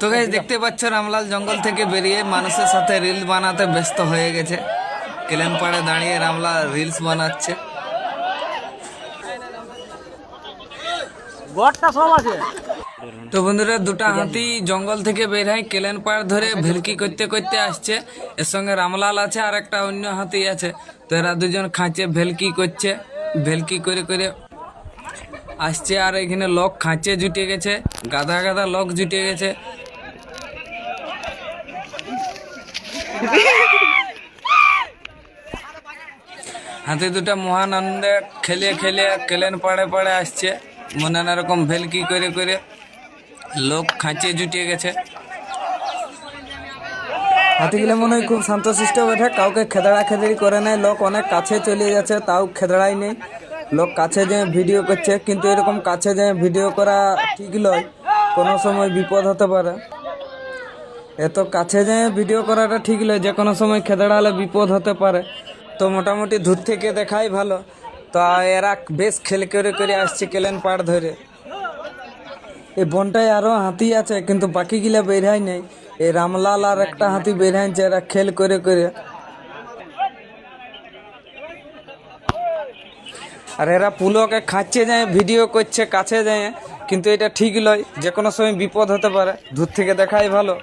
তো গাইজ দেখতে পাচ্ছ রামলাল জঙ্গল থেকে বেরিয়ে মানুষের সাথে রিল বানাতে ব্যস্ত হয়ে গেছে। কেলেন পাড়ে দাঁড়িয়ে রামলাল রিলস বানাচ্ছে। গড়টা সব আছে। তো বন্ধুরা দুটো হাতি জঙ্গল থেকে বের হয় কেলেন পাড় ধরে ভেলকি করতে করতে আসছে। এর সঙ্গে রামলাল আছে আর একটা অন্য হাতি আছে। তো এরা দুজন খাঁচে ভেলকি করছে। ভেলকি করে করে আসছে আর এখানে লোক খাঁচে জুটে গেছে গাদা গাদা লোক জুটে গেছে। হাতি দুটা মহানন্দে খেলে খেলে কেলেন পাড়ে পাড়ে আসছে। মনে না রকম ভেলকি করে করে লোক খাঁচিয়ে জুটিয়ে গেছে। হাতিগুলো মনে হয় খুব শান্ত শান্তশিষ্ট বেঠে কাউকে খেদড়া খেদড়ি করে নেয়। লোক অনেক কাছে চলে যাচ্ছে, তাও খেদড়াই নেই। লোক কাছে যেয়ে ভিডিও করছে, কিন্তু এরকম কাছে যেয়ে ভিডিও করা ঠিক নয়। কোনো সময় বিপদ হতে পারে। এত কাছে যেয়ে ভিডিও করাটা ঠিক নয়, যে কোনো সময় খেদড়া হলে বিপদ হতে পারে। তো মোটামুটি দূর থেকে দেখাই ভালো। তা এরা বেশ খেল করে করে আসছে কেলেন পাড় ধরে। এই বনটায় আরও হাতি আছে, কিন্তু বাকিগুলা বেরহাই নেই। এই রামলাল আর একটা হাতি বেরহাইছে এরা খেল করে করে। আর এরা পুলকে খাচ্ছে যায় ভিডিও করছে, কাছে যায়। কিন্তু এটা ঠিক নয়, যে কোনো সময় বিপদ হতে পারে। দূর থেকে দেখাই ভালো।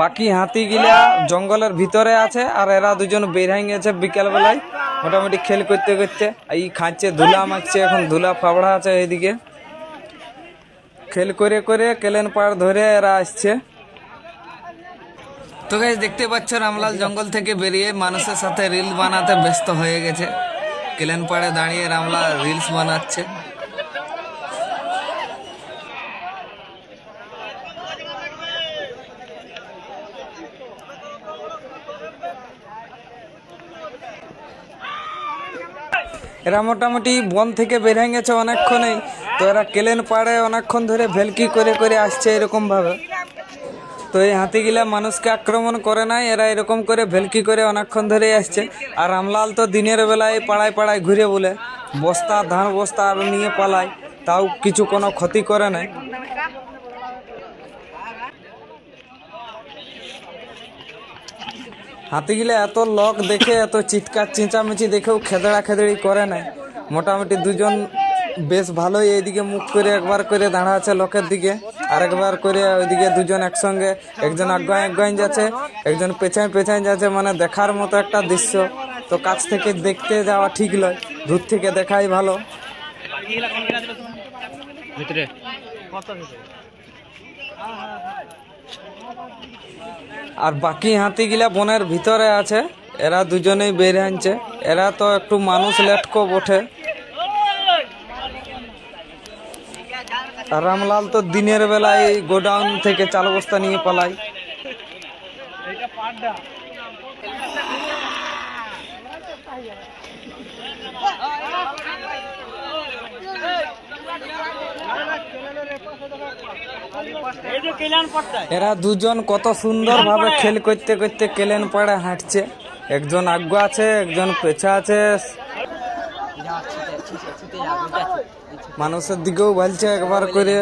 বাকি হাতি হাতিগুলা জঙ্গলের ভিতরে আছে, আর এরা দুজন বেরহাই গেছে বিকেলবেলায়। মোটামুটি খেল করতে করতে। এই খাঁচে ধুলা মাখছে, এখন ধুলা ফাবড়া আছে এইদিকে। খেল করে করে কেলেন পাড় ধরে এরা আসছে। তো গাইজ দেখতে পাচ্ছ রামলাল জঙ্গল থেকে বেরিয়ে মানুষের সাথে রিল বানাতে ব্যস্ত হয়ে গেছে। কেলেন পাড়ে দাঁড়িয়ে রামলাল রিলস বানাচ্ছে। এরা মোটামুটি বন থেকে বের হয়ে গেছে অনেকক্ষণেই তো এরা কেলেন পাড়ে অনেকক্ষণ ধরে ভেলকি করে করে আসছে এরকমভাবে। তো এই হাতিগুলা মানুষকে আক্রমণ করে নাই, এরা এরকম করে ভেলকি করে অনেকক্ষণ ধরে আসছে। আর রামলাল তো দিনের বেলায় পাড়ায় পাড়ায় ঘুরে বলে, বস্তা, ধান বস্তা আর নিয়ে পালায়, তাও কিছু কোনো ক্ষতি করে নাই। হাতিগুলা এত লোক দেখে এত চিৎকার চেঁচামেচি দেখেও খেদড়া খেদড়ি করে নাই। মোটামুটি দুজন বেশ ভালোই এইদিকে মুখ করে একবার করে দাঁড়া আছে লোকের দিকে আরেকবার করে ওইদিকে দুজন একসঙ্গে একজন আগায় আগায় যাচ্ছে একজন পেছায় পেছায় যাচ্ছে মানে দেখার মতো একটা দৃশ্য। তো কাছ থেকে দেখতে যাওয়া ঠিক নয় দূর থেকে দেখাই ভালো। ভিতরে। আর বাকি হাতিগুলা বনের ভিতরে আছে। এরা দুজনেই বের আনছে। এরা তো একটু মানুষ লেটকো বটে। রামলাল তো দিনের বেলায় গোডাউন থেকে চাল বস্তা নিয়ে পালায় এই যে কেলান পড়তায় এরা দুজন কত সুন্দর ভাবে খেল করতে করতে কেলেন পাড়ে হাঁটছে। একজন আগ্য আছে একজন পেছা আছে। মানুষের দিকেও বলছে একবার করে।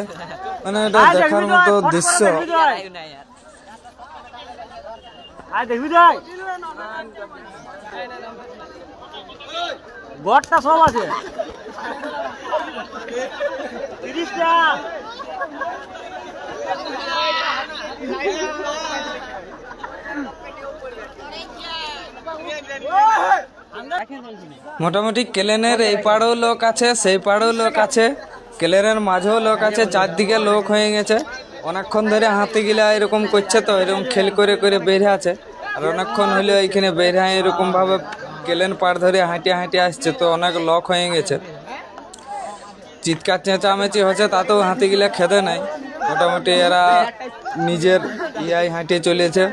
মানে এটা দেখার মতো দৃশ্য। গড়টা সব আছে। মোটামুটি কেলেনের এই পাড়েও লোক আছে, সেই পাড়েও লোক আছে। কেলেনের মাঝেও লোক আছে, চারদিকে লোক হয়ে গেছে। অনেকক্ষণ ধরে হাতিগুলা এরকম করছে তো, এরকম খেল করে করে বের আছে। আর অনেকক্ষণ হলে এইখানে বের হয় এরকম ভাবে কেলেন পাড় ধরে হাঁটে হাঁটে আসছে তো, অনেক লক হয়ে গেছে। চিৎকার চেঁচামেচি হচ্ছে, তাতেও হাতিগুলা খেতে নাই। মোটামুটি এরা নিজের ইয়াই হাঁটে চলেছে।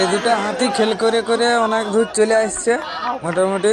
এই দুটো হাতি খেল করে করে অনেক দূর চলে আসছে, মোটামুটি।